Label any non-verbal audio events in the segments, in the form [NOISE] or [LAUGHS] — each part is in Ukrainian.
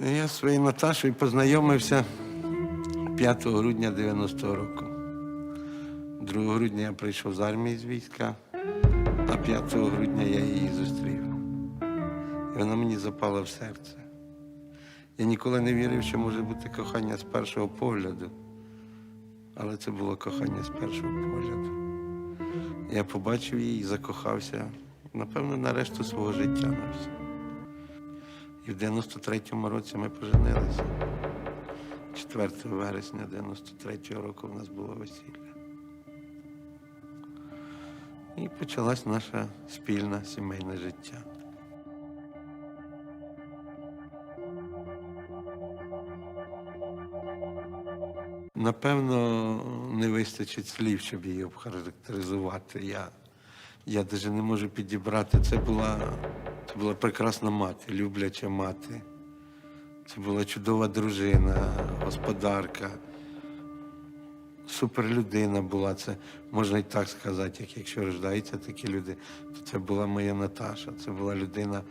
Я зі своєю Наташою познайомився 5 грудня 90-го року. 2 грудня я прийшов з армії з війська, а 5 грудня я її зустрів. І вона мені запала в серце. Я ніколи не вірив, що може бути кохання з першого погляду. Але це було кохання з першого погляду. Я побачив її і закохався, напевно, на решту свого життя на все. І в 93-му році ми поженилися. 4 вересня 93-го року в нас було весілля. І почалась наша спільне сімейне життя. Напевно, не вистачить слів, щоб її охарактеризувати. Я, я навіть не можу підібрати. Це була, це була прекрасна мати, любляча мати. Це була чудова дружина, господарка. Суперлюдина була, це можна і так сказати, як якщо рождаються такі люди, то це була моя Наташа. Це була людина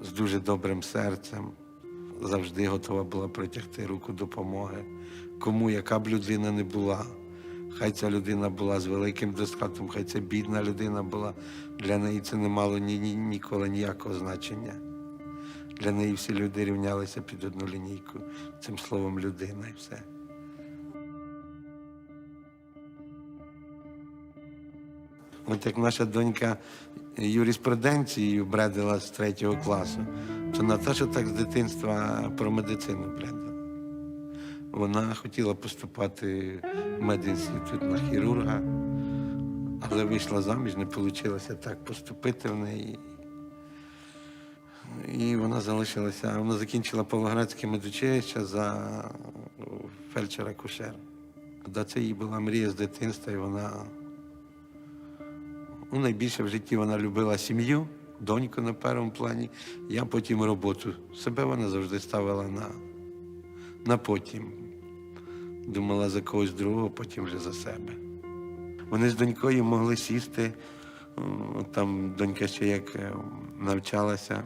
з дуже добрим серцем, завжди готова була протягти руку допомоги. Кому яка б людина не була. Хай ця людина була з великим достатком, хай це бідна людина була. Для неї це не мало ні, ні, ніколи ніякого значення. Для неї всі люди рівнялися під одну лінійку цим словом людина і все. От як наша донька юриспруденцією бредила з третього класу, то Наташа так з дитинства про медицину бредила. Вона хотіла поступати в медінститут на хірурга, але вийшла заміж, не вийшло так поступити в неї. І вона залишилася, вона закінчила Павлоградське медучилище за фельдшера кушера Да, це її була мрія з дитинства, і вона ну, найбільше в житті вона любила сім'ю, доньку на першому плані, я потім роботу. Себе вона завжди ставила на, на потім. Думала за когось другого, потім вже за себе. Вони з донькою могли сісти. Там донька ще як е, навчалася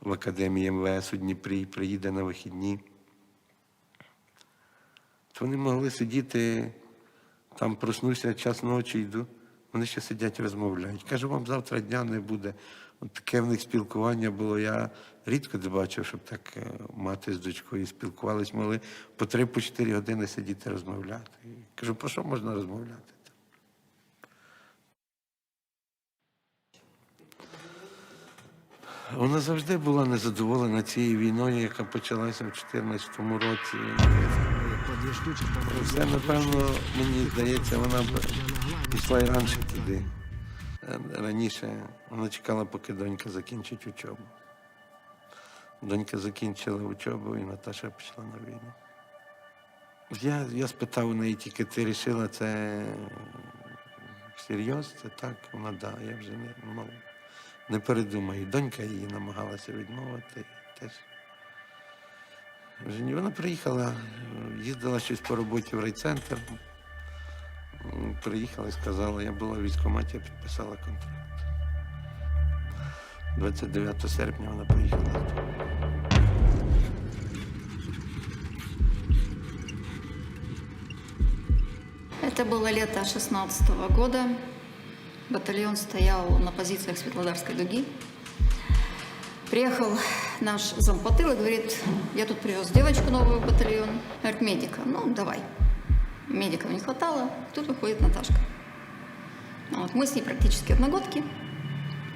в академії МВС у Дніпрі, приїде на вихідні. То вони могли сидіти, там проснуся, час ночі йду. Вони ще сидять, розмовляють. Кажу, вам завтра дня не буде. От таке в них спілкування було. Я рідко де бачив, щоб так е, мати з дочкою спілкувались, могли по три, по чотири години сидіти розмовляти. І кажу, про що можна розмовляти? Вона завжди була незадоволена цією війною, яка почалася в 2014 році. Це, напевно, мені здається, вона пішла і раніше туди. Е, Раніше вона чекала, поки донька закінчить учобу. Донька закінчила учобу, і Наташа пішла на війну. Я, я спитав у неї тільки, ти вирішила це всерйоз? Це так? Вона да, я вже не, ну, не передумаю. Донька її намагалася відмовити. Теж. Вона приїхала, їздила щось по роботі в райцентр. Приїхала і сказала, я була в військкоматі, я підписала контракт. 29 серпня вона поїхала. Это было лето 16 года. Батальон стоял на позициях Светлодарской дуги. Приехал наш зампотыл и говорит, я тут привез девочку новую в батальон. Говорит, медика. Ну, давай. Медиков не хватало. Тут выходит Наташка. Вот, мы с ней практически одногодки.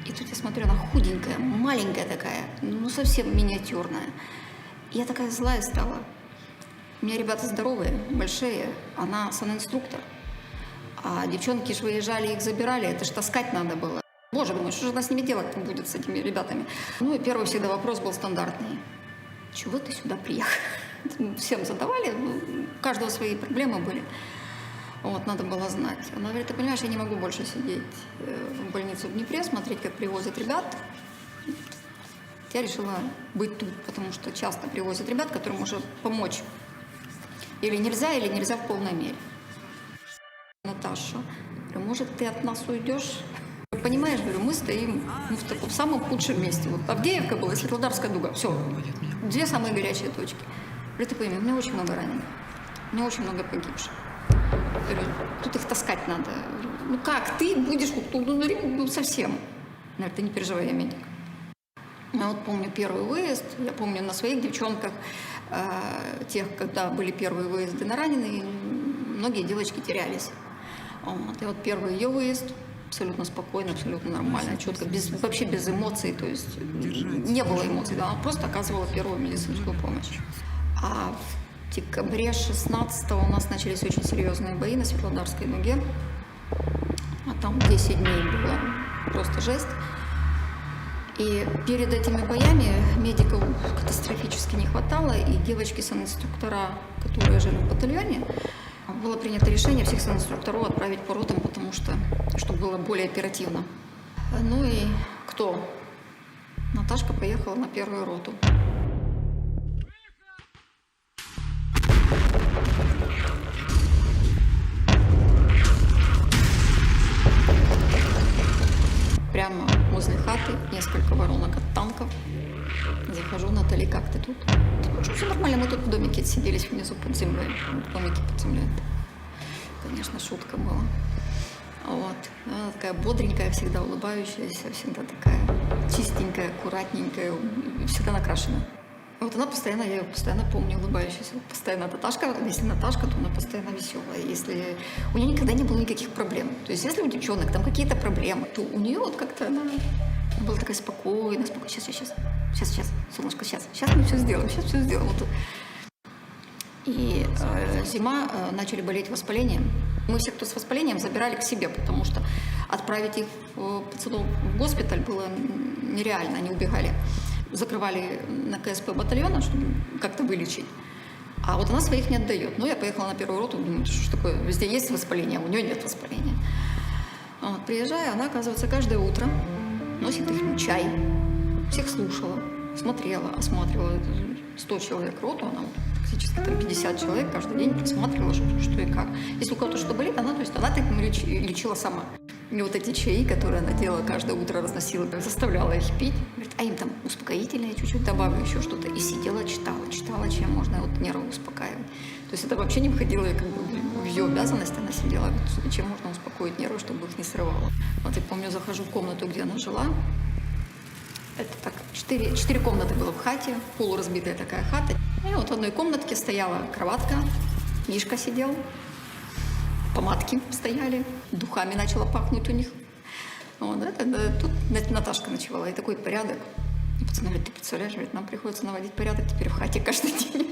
И тут я смотрю, она худенькая, маленькая такая, ну совсем миниатюрная. Я такая злая стала. У меня ребята здоровые, большие, она санинструктор. А девчонки же выезжали, их забирали, это ж таскать надо было. Боже мой, что же она с ними делать будет, с этими ребятами? Ну и первый всегда вопрос был стандартный. Чего ты сюда приехал? [LAUGHS] Всем задавали, ну, у каждого свои проблемы были. Вот, надо было знать. Она говорит, ты понимаешь, я не могу больше сидеть э, в больнице в Днепре, смотреть, как привозят ребят. Я решила быть тут, потому что часто привозят ребят, которым уже помочь или нельзя, или нельзя в полной мере. Наташа, говорю, может, ты от нас уйдешь? понимаешь, говорю, мы стоим ну, в таком самом худшем месте. Вот Авдеевка была, Светлодарская дуга. Все. Две самые горячие точки. Говорю, ты пойми, у меня очень много раненых. У меня очень много погибших. Тут их таскать надо. Ну как, ты будешь ну, ну, ну, совсем. Говорю, ты не переживай, я медик. Я вот помню первый выезд, я помню на своих девчонках, э, тех, когда были первые выезды на раненые, многие девочки терялись. Вот. И вот первый ее выезд абсолютно спокойно, абсолютно нормально, четко, без, вообще без эмоций, то есть не было эмоций, да, она просто оказывала первую медицинскую помощь. А декабре 16 у нас начались очень серьезные бои на Светлодарской дуге. А там 10 дней было просто жесть. И перед этими боями медиков катастрофически не хватало, и девочки-санинструктора, которые жили в батальоне, было принято решение всех санинструкторов отправить по ротам, потому что, чтобы было более оперативно. Ну и кто? Наташка поехала на первую роту. Прямо возле хаты несколько воронок от танков. Захожу, Натали, как ты тут? Ну, что, все нормально, мы тут в домике сиделись внизу под землей. В домике под землей. Конечно, шутка была. Вот. Она такая бодренькая, всегда улыбающаяся, всегда такая чистенькая, аккуратненькая, и всегда накрашенная. Вот она постоянно, я ее постоянно помню, улыбающаяся. Вот Постоянно Наташка, если Наташка, то она постоянно веселая. Если у нее никогда не было никаких проблем. То есть если у девчонок там какие-то проблемы, то у нее вот как-то она была такая спокойная, спокойная. Сейчас, сейчас, сейчас, сейчас, солнышко, сейчас, сейчас мы все сделаем, сейчас все сделаем. Вот. И э, зима э, начали болеть воспалением. Мы все, кто с воспалением, забирали к себе, потому что отправить их в, пацанов в госпиталь было нереально, они убегали. Закрывали на КСП батальона, чтобы как-то вылечить. А вот она своих не отдает. Ну, я поехала на первую роту, думаю, что такое, везде есть воспаление, а у нее нет воспаления. Вот, приезжая, она, оказывается, каждое утро носит их чай, всех слушала, смотрела, осматривала 100 человек роту, она вот практически там 50 человек каждый день просматривала, что, что и как. Если у кого-то что болит, она, то есть она так лечи- лечила сама. И вот эти чаи, которые она делала каждое утро, разносила, заставляла их пить. Говорит, а им там успокоительное чуть-чуть добавлю, еще что-то. И сидела, читала, читала, чем можно вот нервы успокаивать. То есть это вообще не входило как бы, в ее обязанность. Она сидела, чем можно успокоить нервы, чтобы их не срывало. Вот я помню, захожу в комнату, где она жила, это так, четыре, четыре комнаты было в хате, полуразбитая такая хата. И вот в одной комнатке стояла кроватка, Мишка сидел, помадки стояли, духами начало пахнуть у них. Вот, это, да, тут Нат- Наташка ночевала, и такой порядок. И пацаны говорят, ты представляешь, говорит, нам приходится наводить порядок теперь в хате каждый день.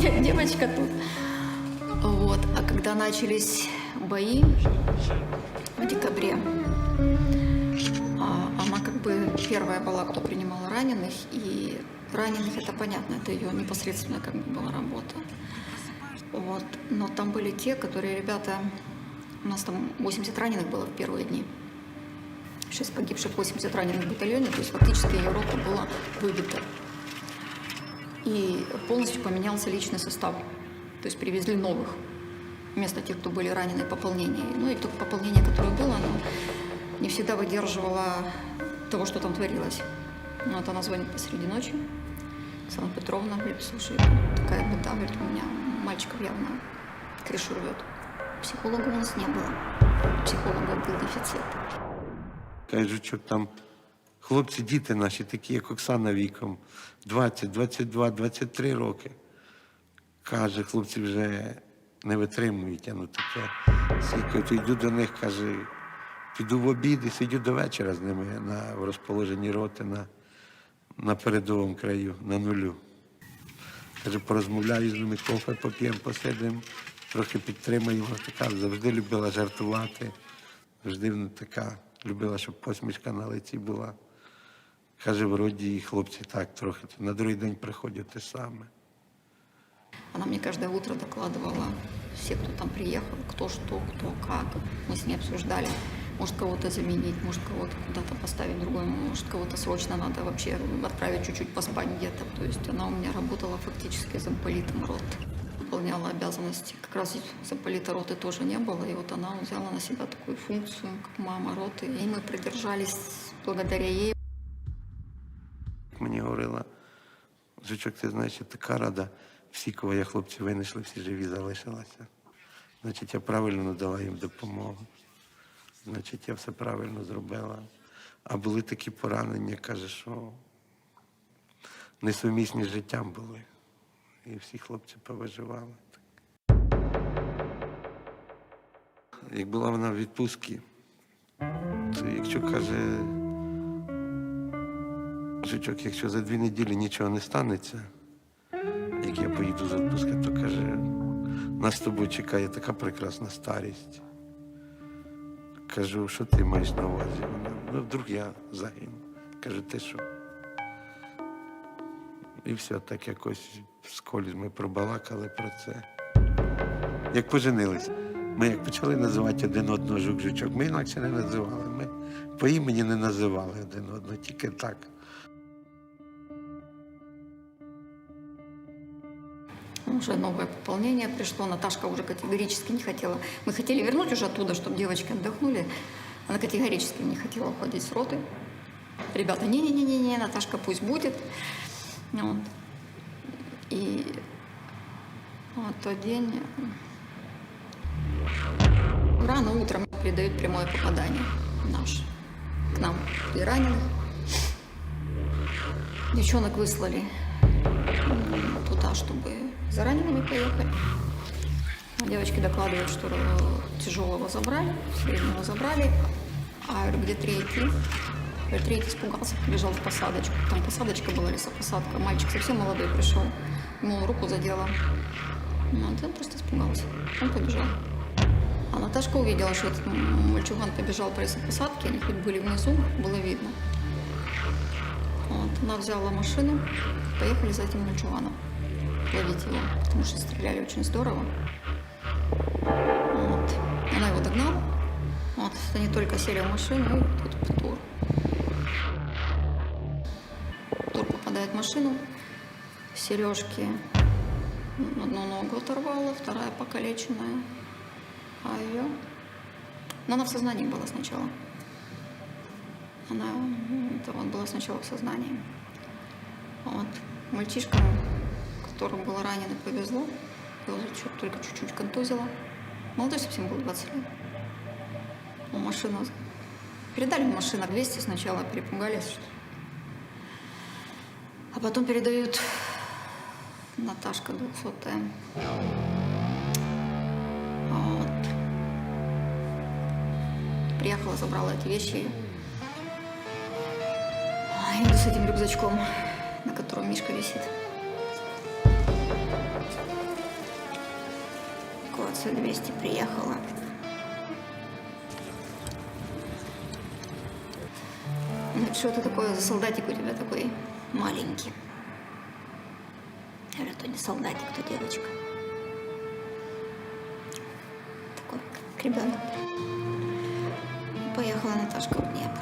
Дев- Девочка тут. Вот, а когда начались бои в декабре, а, она как бы первая была, кто принимала раненых, и раненых это понятно, это ее непосредственно как бы была работа. Вот. Но там были те, которые ребята, у нас там 80 раненых было в первые дни. 6 погибших, 80 раненых в батальоне, то есть фактически ее рота была выбита. И полностью поменялся личный состав. То есть привезли новых вместо тех, кто были ранены пополнение. Ну и то пополнение, которое было, оно не всегда выдерживала того, что там творилось. Ну, Вот она звонит посреди ночи. Оксана Петровна говорит, слушай, такая беда, говорит, у меня мальчиков явно крышу рвет. Психолога у нас не было. Психолога был дефицит. Кажуть, що там хлопці, діти наші, такі, як Оксана віком, 20, 22, 23 роки. Каже, хлопці вже не витримують, а ну таке. Скільки то йду до них, каже, піду в обід і сидю до вечора з ними на в розположенні роти на, на передовому краю, на нулю. Каже, порозмовляю з ними, кофе поп'ємо, посидимо, трохи підтримаємо. Така завжди любила жартувати. Завжди вона така любила, щоб посмішка на лиці була. Каже, вроді і хлопці так трохи. На другий день приходять те саме. Она мне каждое утро докладывала все, кто там приехал, кто что, кто как. Мы с ней обсуждали, может кого-то заменить, может кого-то куда-то поставить другой, может кого-то срочно надо вообще отправить чуть-чуть поспать где-то. То есть она у меня работала фактически замполитом роты, выполняла обязанности. Как раз замполита роты тоже не было, и вот она взяла на себя такую функцию, как мама роты, и мы придержались благодаря ей. Мені говорила, Жучок, ти знаєш, я така рада, всі, кого я хлопці винайшли, всі живі залишилися. Значить, я правильно надала їм допомогу. Значить, я все правильно зробила. А були такі поранення, каже, що несумісні з життям були. І всі хлопці повиживали. Як була вона в відпустці, то якщо каже, Жучок, якщо за дві неділі нічого не станеться, як я поїду з відпустки, то каже, нас з тобою чекає така прекрасна старість. Кажу, що ти маєш на увазі? Ну, вдруг я загину. Кажу, ти що? І все, так якось вскользь ми пробалакали про це. Як поженились, ми як почали називати один одного жук-жучок, ми інакше не називали. Ми по імені не називали один одного, тільки так. Уже новое пополнение пришло. Наташка уже категорически не хотела. Мы хотели вернуть уже оттуда, чтобы девочки отдохнули. Она категорически не хотела уходить с роты. Ребята, не-не-не-не, Наташка пусть будет. Вот. И вот тот день рано утром передают прямое попадание наш к нам и раненых. Девчонок выслали туда, чтобы за ранеными поехали. Девочки докладывают, что э, тяжелого забрали, среднего забрали, а я говорю, где третий? Говорю, третий испугался, побежал в посадочку. Там посадочка была, лесопосадка. Мальчик совсем молодой пришел. Ему руку задела. Ну, вот он просто испугался. Он побежал. А Наташка увидела, что этот м, мальчуган побежал по лесопосадке, они хоть были внизу, было видно. Вот, она взяла машину, поехали за этим мальчуганом Ловить его, потому что стреляли очень здорово. Вот. Она его догнала. Вот, они только сели в машину, и тут Тур. Тур попадает в машину, сережки одну ногу оторвала, вторая покалеченная, а ее... Но она в сознании была сначала. Она это вот была сначала в сознании. Вот. Мальчишкам, которым было ранено, повезло. Чуть- только чуть-чуть контузило. Молодой совсем был 20 лет. Ну, машину... Передали машину 200 сначала, перепугались. что- А потом передают Наташка 200 Вот. Приехала, забрала эти вещи. А, Иду с этим рюкзачком, на котором Мишка висит. Эвакуация 200 приехала. Что это такое за солдатик у тебя такой маленький? Я говорю, то не солдатик, то девочка. Такой, как ребенок. Поехала Наташка в Днепр.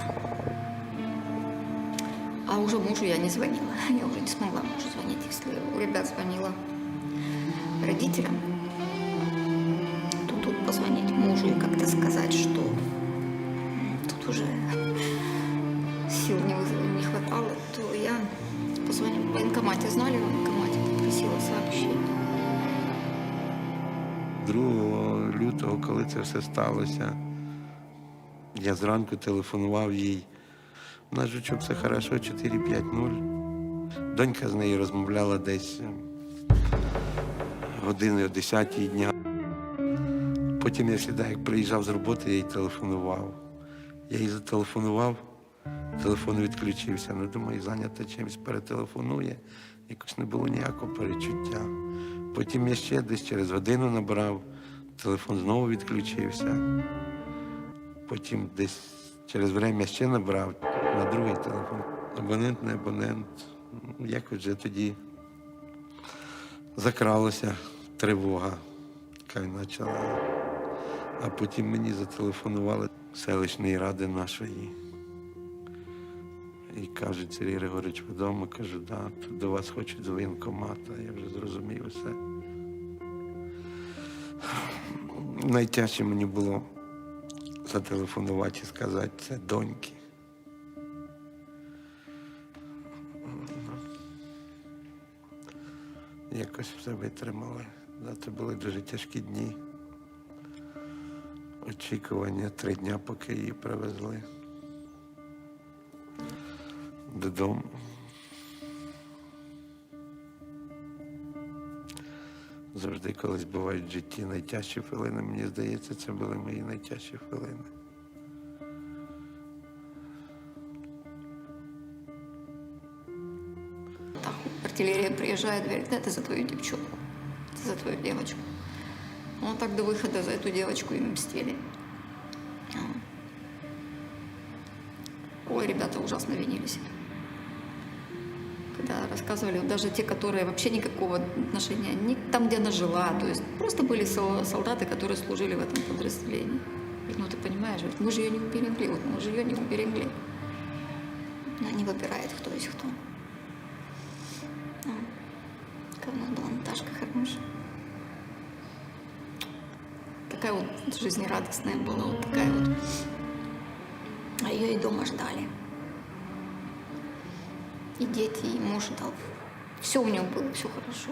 А уже мужу я не звонила. [LAUGHS] Я уже не смогла мужу звонить, если у ребят звонила родителям. Позвонить мужу и как-то сказать, что тут уже сил не, не хватало, то я позвонила в военкомате. Знали в военкомате? Попросила сообщить. 2 лютого, коли це все сталося, я зранку телефонував їй. У нас жучок все хорошо, 4-5-0. Донька з нею розмовляла десь е, години о 10 дня. Потім я завжди, як приїжджав з роботи, я їй телефонував. Я їй зателефонував, телефон відключився. Ну, думаю, зайнята чимось перетелефонує. Якось не було ніякого перечуття. Потім я ще десь через годину набрав, телефон знову відключився. Потім десь через время ще набрав на другий телефон. Абонент не абонент. Якось вже тоді закралася тривога, яка почала. А потім мені зателефонували селищної ради нашої. І каже, Сергій Григорович, ви вдома? Кажу, да, тут до вас хочуть з воєнкомата, я вже зрозумів все. Найтяжче мені було зателефонувати і сказати, це доньки. Якось все витримали. Це були дуже тяжкі дні. Очікування три дня, поки її привезли додому. Завжди колись бувають в житті найтяжчі хвилини. Мені здається, це були мої найтяжчі хвилини. Там артиллерия приезжает, говорит, это за твою девчонку, это за твою девочку. Вот так до выхода за эту девочку и мстили. Ой, ребята ужасно винились. Когда рассказывали, даже те, которые вообще никакого отношения, ни там, где она жила, то есть просто были сол- солдаты, которые служили в этом подразделении. Ну ты понимаешь, мы же ее не уберегли, вот мы же ее не уберегли. Она не выбирает, кто есть кто. Какая у нас была Наташка хорошая. Такая вот жизнерадостная была, вот такая вот. А ее и дома ждали. И дети, и муж ждал. Все у него было, все хорошо.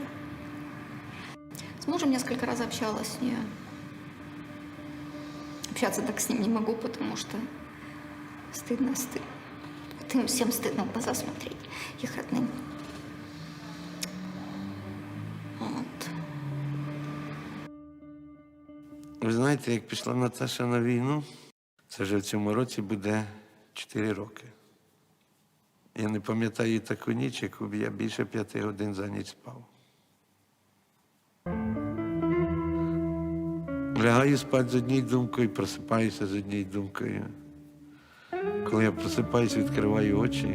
С мужем несколько раз общалась с нее. Общаться так с ним не могу, потому что стыдно, стыдно. Вот им всем стыдно в глаза смотреть, их родным. Знаєте, як пішла Наташа на війну, це вже в цьому році буде 4 роки. Я не пам'ятаю таку ніч, яку б я більше п'яти годин за ніч спав. Лягаю спати з однією думкою, просипаюся з однією думкою. Коли я просипаюся, відкриваю очі,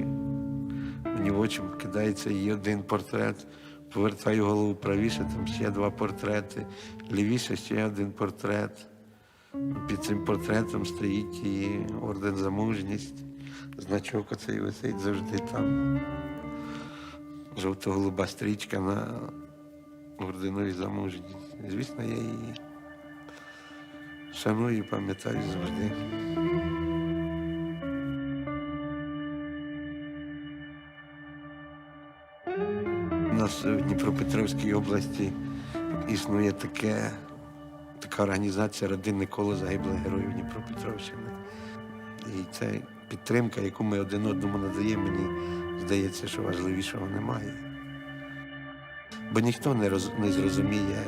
мені в очі кидається її один портрет, повертаю голову правіше, там ще два портрети, лівіше ще один портрет. Під цим портретом стоїть її орден за мужність. Значок оцей висить завжди там. Жовто-голуба стрічка на орденові за мужність. Звісно, я її шаную і пам'ятаю завжди. Нас в Дніпропетровській області існує таке, така організація родинне коло загиблих героїв Дніпропетровщини. І це підтримка, яку ми один одному надаємо, мені здається, що важливішого немає. Бо ніхто не, роз, не зрозуміє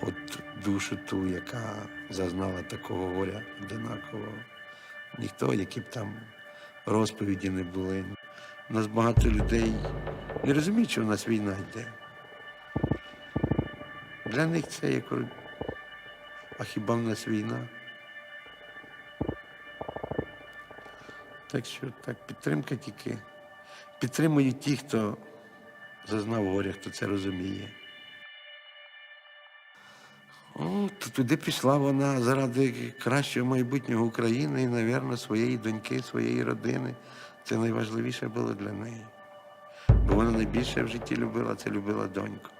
от душу ту, яка зазнала такого горя одинакового. Ніхто, які б там розповіді не були. У нас багато людей не розуміють, що в нас війна йде. Для них це як а хіба в нас війна? Так що так, підтримка тільки. Підтримують ті, хто зазнав горя, хто це розуміє. О, туди пішла вона заради кращого майбутнього України і, мабуть, своєї доньки, своєї родини. Це найважливіше було для неї. Бо вона найбільше в житті любила, це любила доньку.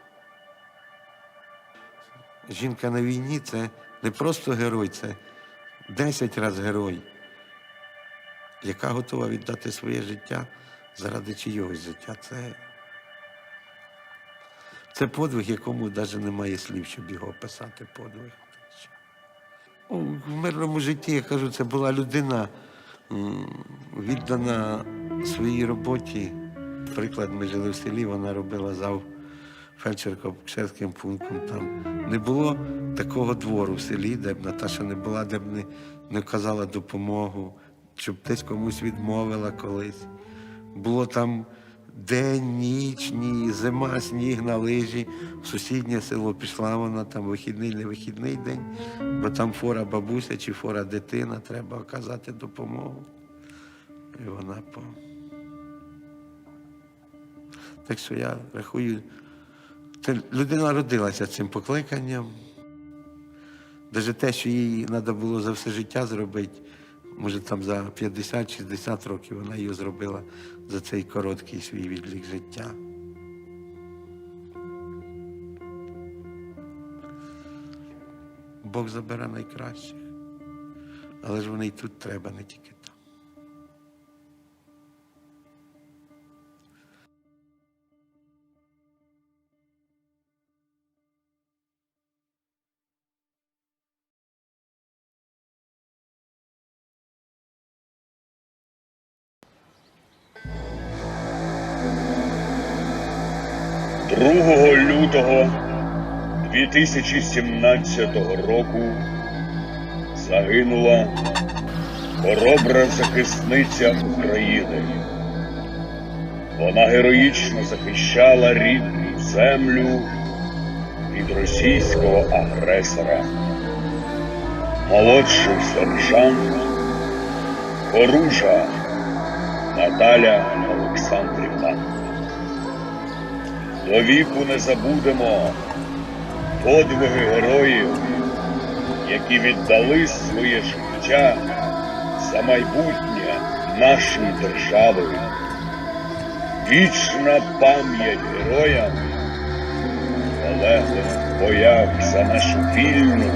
Жінка на війні це не просто герой, це 10 разів герой, яка готова віддати своє життя заради чийогось життя. Це, це подвиг, якому навіть немає слів, щоб його описати подвиг. У мирному житті, я кажу, це була людина віддана своїй роботі. Приклад, ми жили в селі, вона робила зав фельдшерським пунктом. Там не було такого двору в селі, де б Наташа не була, де б не, не вказала допомогу, щоб десь комусь відмовила колись. Було там день, ніч, ні, зима, сніг на лижі. В сусіднє село пішла вона, там вихідний, не вихідний день, бо там фора бабуся чи фора дитина, треба оказати допомогу. І вона по. Так що я рахую, це людина родилася цим покликанням. Навіть те, що їй треба було за все життя зробити, Може, там за 50-60 років вона його зробила за цей короткий свій відлік життя. Бог забере найкращих. Але ж вони і тут треба, не тільки 2017 року загинула хоробра захисниця України. Вона героїчно захищала рідну землю від російського агресора. Молодший сержант Хоружа Наталя Олександрівна. До віку не забудемо подвиги героїв, які віддали своє життя за майбутнє нашої держави. Вічна пам'ять героям, полеглих боях за нашу вільну,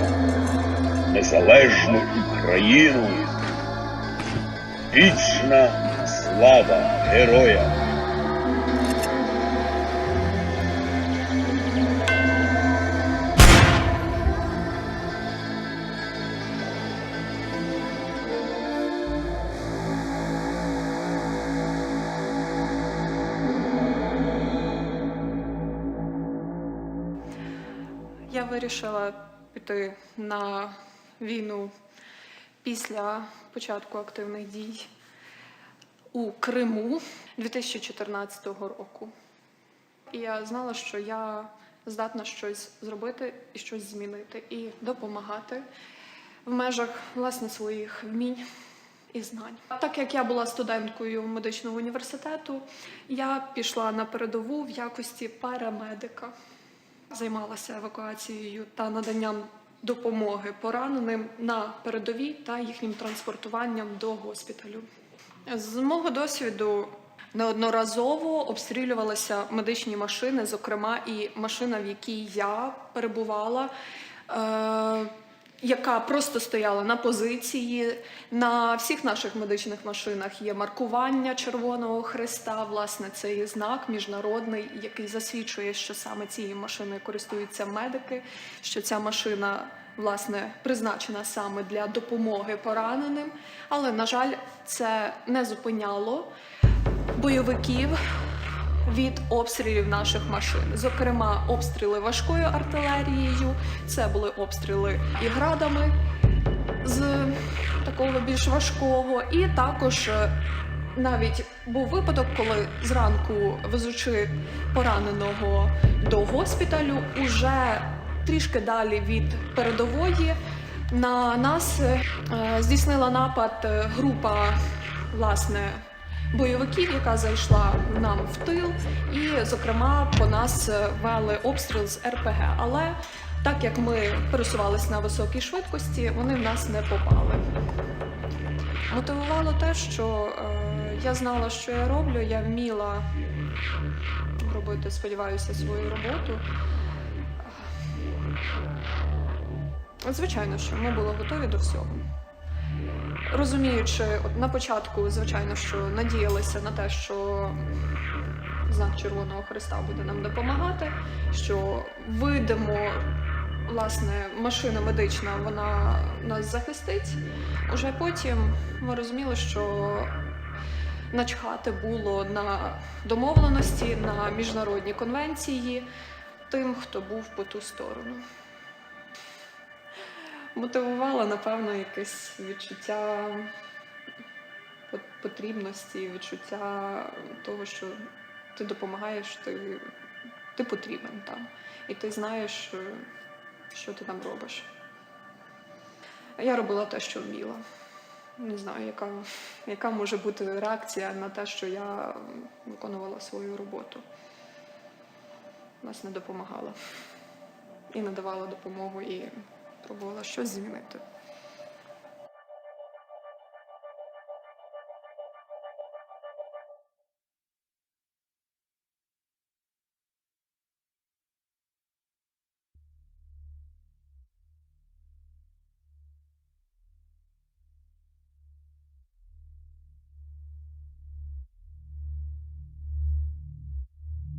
незалежну Україну. Вічна слава героям! Вирішила піти на війну після початку активних дій у Криму 2014 року. І я знала, що я здатна щось зробити і щось змінити, і допомагати в межах власне своїх вмінь і знань. Так як я була студенткою медичного університету, я пішла на передову в якості парамедика займалася евакуацією та наданням допомоги пораненим на передовій та їхнім транспортуванням до госпіталю. З мого досвіду неодноразово обстрілювалися медичні машини, зокрема і машина, в якій я перебувала. Яка просто стояла на позиції. На всіх наших медичних машинах є маркування Червоного Христа. Власне, це є знак міжнародний, який засвідчує, що саме цією машиною користуються медики, що ця машина. Власне, призначена саме для допомоги пораненим, але на жаль, це не зупиняло бойовиків від обстрілів наших машин. Зокрема, обстріли важкою артилерією, це були обстріли і градами з такого більш важкого, і також. е, Навіть був випадок, коли зранку везучи пораненого до госпіталю, уже трішки далі від передової на нас е, здійснила напад е, група власне бойовиків, яка зайшла нам в тил, і, зокрема, по нас е, вели обстріл з РПГ. Але так як ми пересувалися на високій швидкості, вони в нас не попали. Мотивувало те, що е, я знала, що я роблю, я вміла робити, сподіваюся, свою роботу. Звичайно, що ми були готові до всього. Розуміючи, от на початку, звичайно, що надіялися на те, що знак Червоного Христа буде нам допомагати, що вийдемо, власне, машина медична, вона нас захистить. Уже потім ми розуміли, що начхати було на домовленості, на міжнародні конвенції тим, хто був по ту сторону мотивувала, напевно, якесь відчуття потрібності, відчуття того, що ти допомагаєш, ти, ти потрібен там. І ти знаєш, що ти там робиш. Я робила те, що вміла. Не знаю, яка, яка може бути реакція на те, що я виконувала свою роботу. Власне, допомагала. І надавала допомогу, і пробувала щось змінити.